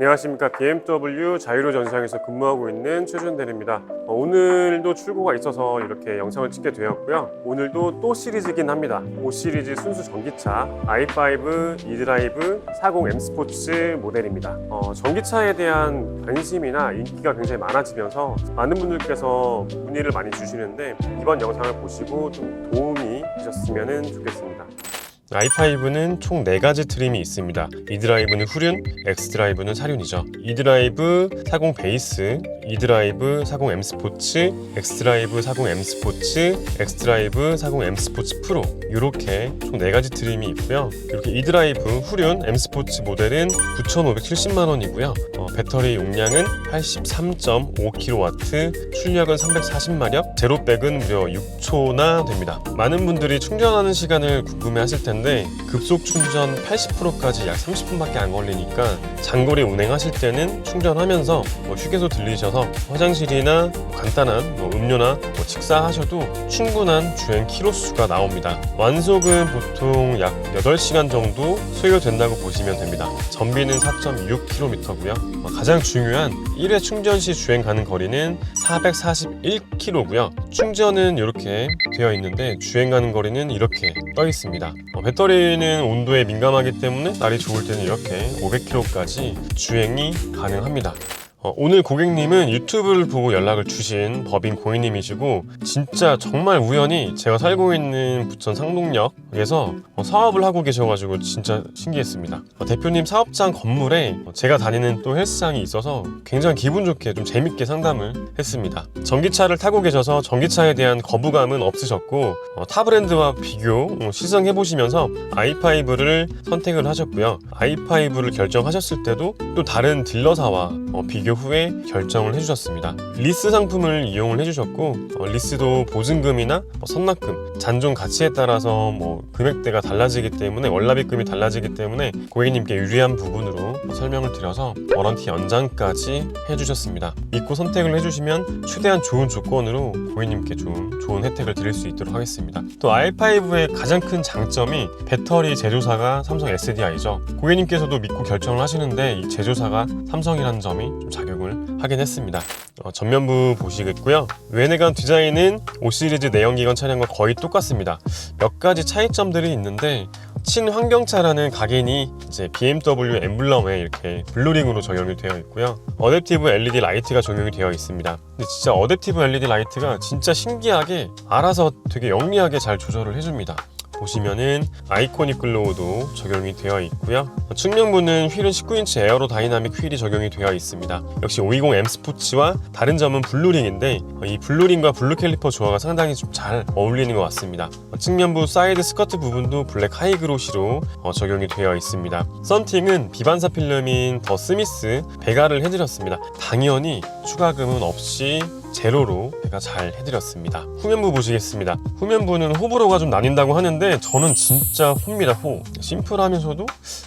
안녕하십니까. BMW 자유로 전시장에서 근무하고 있는 최준대리입니다. 어, 오늘도 출고가 있어서 이렇게 영상을 찍게 되었고요. 오늘도 또 시리즈긴 합니다. 5 시리즈 순수 전기차 i5 e드라이브 40 M 스포츠 모델입니다. 어, 전기차에 대한 관심이나 인기가 굉장히 많아지면서 많은 분들께서 문의를 많이 주시는데 이번 영상을 보시고 좀 도움이 되셨으면 좋겠습니다 i5는 총 4가지 트림이 있습니다. e드라이브는 후륜, x드라이브는 사륜이죠. e드라이브 40 베이스, e드라이브 40 M 스포츠, x드라이브 40 M 스포츠, x드라이브 40 M 스포츠 프로 이렇게 총 4가지 트림이 있고요. 이렇게 e드라이브 후륜 M 스포츠 모델은 9,570만 원이고요. 어, 배터리 용량은 83.5kW, 출력은 340마력, 제로백은 무려 6초나 됩니다. 많은 분들이 충전하는 시간을 궁금해하실 텐데 급속 충전 80%까지 약 30분밖에 안 걸리니까 장거리 운행하실 때는 충전하면서 뭐 휴게소 들리셔서 화장실이나 뭐 간단한 뭐 음료나 뭐 식사하셔도 충분한 주행 키로수가 나옵니다. 완속은 보통 약 8시간 정도 소요된다고 보시면 됩니다. 전비는 4.6km고요. 가장 중요한 1회 충전 시 주행 가는 거리는 441km고요. 충전은 이렇게 되어 있는데 주행 가는 거리는 이렇게 떠 있습니다. 어, 배터리는 온도에 민감하기 때문에 날이 좋을 때는 이렇게 500km까지 주행이 가능합니다. 어, 오늘 고객님은 유튜브를 보고 연락을 주신 법인 고객님이시고 진짜 정말 우연히 제가 살고 있는 부천 상동역에서 어, 사업을 하고 계셔가지고 진짜 신기했습니다. 어, 대표님 사업장 건물에 어, 제가 다니는 또 헬스장이 있어서 굉장히 기분 좋게 좀 재밌게 상담을 했습니다. 전기차를 타고 계셔서 전기차에 대한 거부감은 없으셨고 어, 타 브랜드와 비교 어, 시승해 보시면서 i5를 선택을 하셨고요. i5를 결정하셨을 때도 또 다른 딜러사와 어, 비교 후에 결정을 해주셨습니다. 리스 상품을 이용을 해주셨고 어, 리스도 보증금이나 뭐 선납금, 잔존 가치에 따라서 뭐 금액대가 달라지기 때문에 월납입금이 달라지기 때문에 고객님께 유리한 부분으로 설명을 드려서 워런티 연장까지 해주셨습니다. 믿고 선택을 해주시면 최대한 좋은 조건으로 고객님께 좀 좋은 혜택을 드릴 수 있도록 하겠습니다. 또 i5의 가장 큰 장점이 배터리 제조사가 삼성 SDI죠. 고객님께서도 믿고 결정을 하시는데 이 제조사가 삼성이라는 점이 좀 작용을 하긴 했습니다. 어, 전면부 보시겠고요. 외내관 디자인은 5 시리즈 내연기관 차량과 거의 똑 같습니다. 몇 가지 차이점들이 있는데 친환경차라는 각인이 이제 BMW 엠블럼에 이렇게 블루링으로 적용이 되어 있고요. 어댑티브 LED 라이트가 적용이 되어 있습니다. 근데 진짜 어댑티브 LED 라이트가 진짜 신기하게 알아서 되게 영리하게 잘 조절을 해줍니다. 보시면은 아이코닉 글로우도 적용이 되어 있고요. 측면부는 휠은 19인치 에어로 다이나믹 휠이 적용이 되어 있습니다. 역시 520M 스포츠와 다른 점은 블루링인데 이 블루링과 블루 캘리퍼 조화가 상당히 좀 잘 어울리는 것 같습니다. 측면부 사이드 스커트 부분도 블랙 하이그로시로 어, 적용이 되어 있습니다. 썬팅은 비반사 필름인 더 스미스 배가를 해드렸습니다. 당연히 추가금은 없이 제로로 제가 잘 해드렸습니다. 후면부 보시겠습니다. 후면부는 호불호가 좀 나뉜다고 하는데 저는 진짜 호입니다. 호. 심플하면서도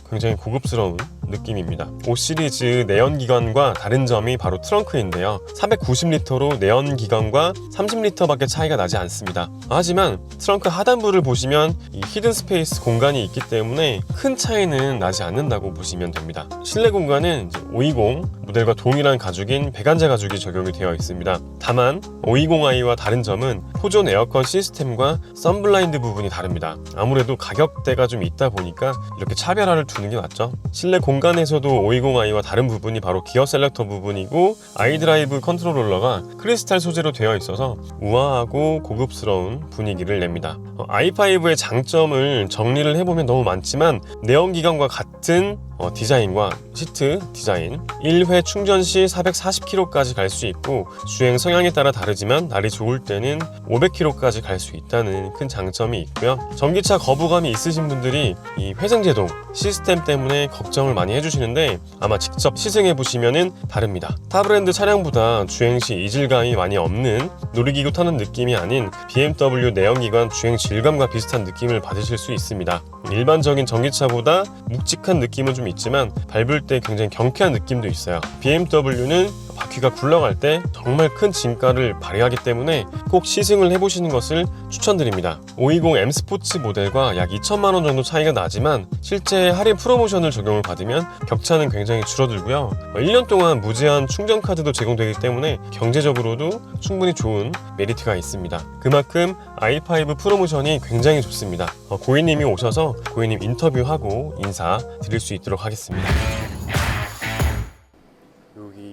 굉장히 고급스러운 느낌입니다. 5 시리즈 내연기관과 다른 점이 바로 트렁크인데요. 490리터로 내연기관과 30리터밖에 차이가 나지 않습니다. 하지만 트렁크 하단부를 보시면 이 히든 스페이스 공간이 있기 때문에 큰 차이는 나지 않는다고 보시면 됩니다. 실내 공간은 520 모델과 동일한 가죽인 배관제 가죽이 적용이 되어 있습니다. 다만 520i와 다른 점은 포존 에어컨 시스템과 썬블라인드 부분이 다릅니다. 아무래도 가격대가 좀 있다 보니까 이렇게 차별화를 두는 게 낫죠. 실내 공간에서도 520i와 다른 부분이 바로 기어 셀렉터 부분이고 아이드라이브 컨트롤 롤러가 크리스탈 소재로 되어 있어서 우아하고 고급스러운 분위기를 냅니다. 어, i5의 장점을 정리를 해보면 너무 많지만 내연기관과 같은 어, 디자인과 시트 디자인. 1회 충전 시 440km까지 갈 수 있고 주행 성향에 따라 다르지만 날이 좋을 때는 500km까지 갈 수 있다는 큰 장점이 있고요. 전기차 거부감이 있으신 분들이 이 회생 제동 시스템 때문에 걱정을 많이 해주시는데 아마 직접 시승해 보시면은 다릅니다. 타 브랜드 차량보다 주행 시 이질감이 많이 없는 놀이기구 타는 느낌이 아닌 BMW 내연기관 주행 질감과 비슷한 느낌을 받으실 수 있습니다. 일반적인 전기차보다 묵직한 느낌은 좀 있지만 밟을 때 굉장히 경쾌한 느낌도 있어요. BMW는 바퀴가 굴러갈 때 정말 큰 진가를 발휘하기 때문에 꼭 시승을 해보시는 것을 추천드립니다. 520 M 스포츠 모델과 약 2천만 원 정도 차이가 나지만 실제 할인 프로모션을 적용을 받으면 격차는 굉장히 줄어들고요. 1년 동안 무제한 충전 카드도 제공되기 때문에 경제적으로도 충분히 좋은 메리트가 있습니다. 그만큼 i5 프로모션이 굉장히 좋습니다. 어, 고객님이 오셔서 고객님 인터뷰하고 인사 드릴 수 있도록 하겠습니다.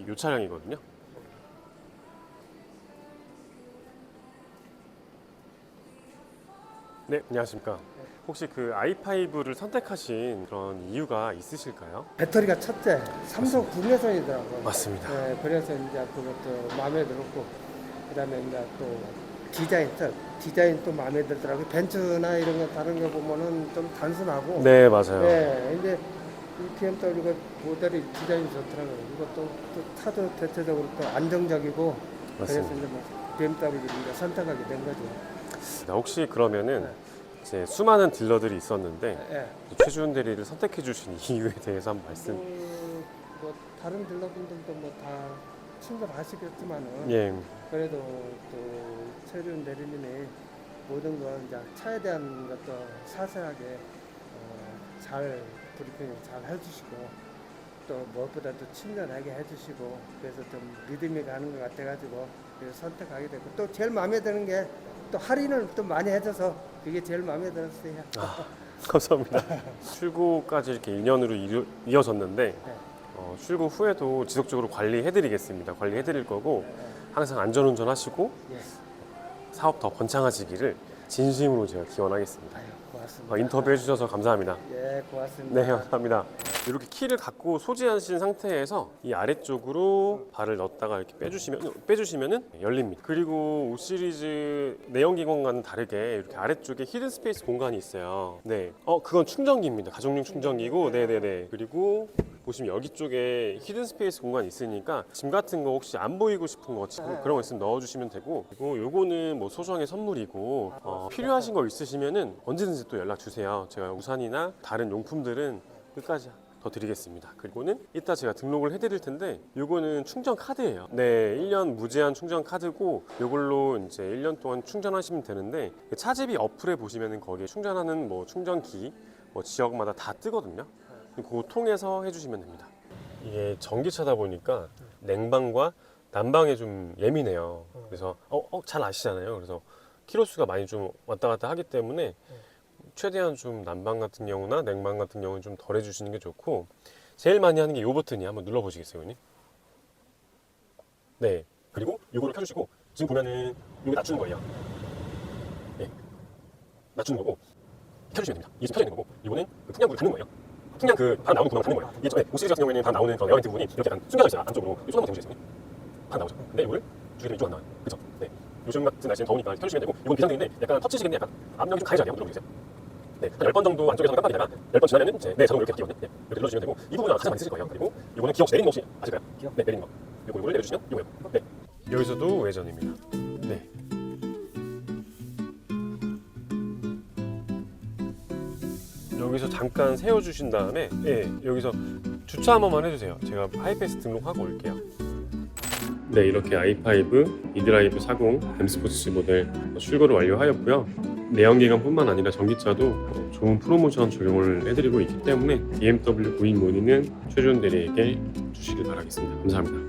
이 차량이거든요. 네, 안녕하십니까. 혹시 그 i5를 선택하신 그런 이유가 있으실까요? 배터리가 첫째, 삼성 국내선이더라고요. 맞습니다. 네, 그래서 이제 그것도 마음에 들었고, 그 다음에 이제 또 디자인, 또 디자인 또 마음에 들더라고요. 벤츠나 이런 거 다른 거 보면은 좀 단순하고, 네, 맞아요. 네, 이제 이 BMW가 모델이 디자인이 좋더라고요. 이것도 또 차도 대체적으로 또 안정적이고, 그래서 맞습니다. 이제 뭐 BMW를 이제 선택하게 된 거죠. 자, 혹시 그러면은 네. 이제 수많은 딜러들이 있었는데 예. 최준 대리를 선택해 주신 이유에 대해서 한번 말씀. 그, 뭐 다른 딜러분들도 뭐 다 친절하시겠지만은 예, 그래도 또 최준 대리님이 모든 걸 이제 차에 대한 것도 자세하게 어, 잘 브리핑을 잘 해주시고 또 무엇보다도 친절하게 해주시고 그래서 좀 믿음이 가는 것 같아가지고 선택하게 됐고 또 제일 마음에 드는 게 또 할인을 또 많이 해줘서 그게 제일 마음에 들었어요. 감사합니다. 출고까지 이렇게 2년으로 이어졌는데 네. 어, 출고 후에도 지속적으로 관리해드리겠습니다. 관리해드릴 거고 항상 안전운전 하시고 예. 사업 더 번창하시기를 진심으로 제가 기원하겠습니다. 아유 고맙습니다. 어, 인터뷰 해주셔서 감사합니다. 예 고맙습니다. 네, 감사합니다. 이렇게 키를 갖고 소지하신 상태에서 이 아래쪽으로 발을 넣었다가 이렇게 빼주시면 빼주시면은 열립니다. 그리고 5 시리즈 내연기관과는 다르게 이렇게 아래쪽에 히든 스페이스 공간이 있어요. 네, 어 그건 충전기입니다. 가정용 충전기고, 네, 네, 네. 그리고 보시면 여기 쪽에 히든 스페이스 공간이 있으니까 짐 같은 거 혹시 안 보이고 싶은 거 그런 거 있으면 넣어주시면 되고 그리고 요거는 뭐 소정의 선물이고 어, 필요하신 거 있으시면은 언제든지 또 연락 주세요. 제가 우산이나 다른 용품들은 끝까지 더 드리겠습니다. 그리고는 이따 제가 등록을 해드릴 텐데 요거는 충전 카드예요. 네, 1년 무제한 충전 카드고 요걸로 이제 1년 동안 충전하시면 되는데 그 차집이 어플에 보시면은 거기에 충전하는 뭐 충전기 뭐 지역마다 다 뜨거든요. 그거 통해서 해주시면 됩니다. 이게 전기차다 보니까 냉방과 난방에 좀 예민해요. 그래서 어, 어, 잘 아시잖아요. 그래서 키로수가 많이 좀 왔다 갔다 하기 때문에 최대한 좀 난방 같은 경우나 냉방 같은 경우는 좀 덜 해주시는 게 좋고 제일 많이 하는 게이 버튼이 한번 눌러보시겠어요, 형님? 네. 그리고 이거를 켜주시고 지금 보면은 이거 낮추는 거예요. 네. 낮추는 거고 켜주시면 됩니다. 이게 켜져 있는 거고 이거는 그 풍량구를 닫는 거예요. 풍량 그 바람 나오는 구멍을 닫는 거예요. 이게 오시리즈 같은 경우에는 바람 나오는 그런 에어벤트 부분이 이렇게 약간 숨겨져 있어요. 안쪽으로 손 한번 대보시겠어요? 바람 나오죠. 근데 이거를 주기를 이쪽 안 나와요. 그렇죠? 네. 요즘 같은 날씨는 더우니까 켜주시면 되고 이건 비상등인데 약간 터치식인데 약간 압력이 좀 가해져야 돼요. 네, 한 10번 정도 안쪽에서 깜빡이다가 10번 지나면은 이제 네, 자동으로 이렇게 바뀌거든요. 네, 이렇게 눌러주시면 되고 이 부분은 가장 많이 쓰실 거예요. 그리고 이거는 기억 내리는 거 혹시 아실까요? 기억? 네, 내리는 거. 이거 이걸 내려주시면 이거요. 네. 여기서도 외전입니다. 네. 여기서 잠깐 세워주신 다음에 예, 여기서 주차 한 번만 해주세요. 제가 하이패스 등록하고 올게요. 네, 이렇게 i5 이드라이브 40 M 스포츠 모델 출고를 완료하였고요. 내연기관뿐만 아니라 전기차도 좋은 프로모션 적용을 해드리고 있기 때문에 BMW 고인 문의는 최준 대리에게 주시길 바라겠습니다. 감사합니다.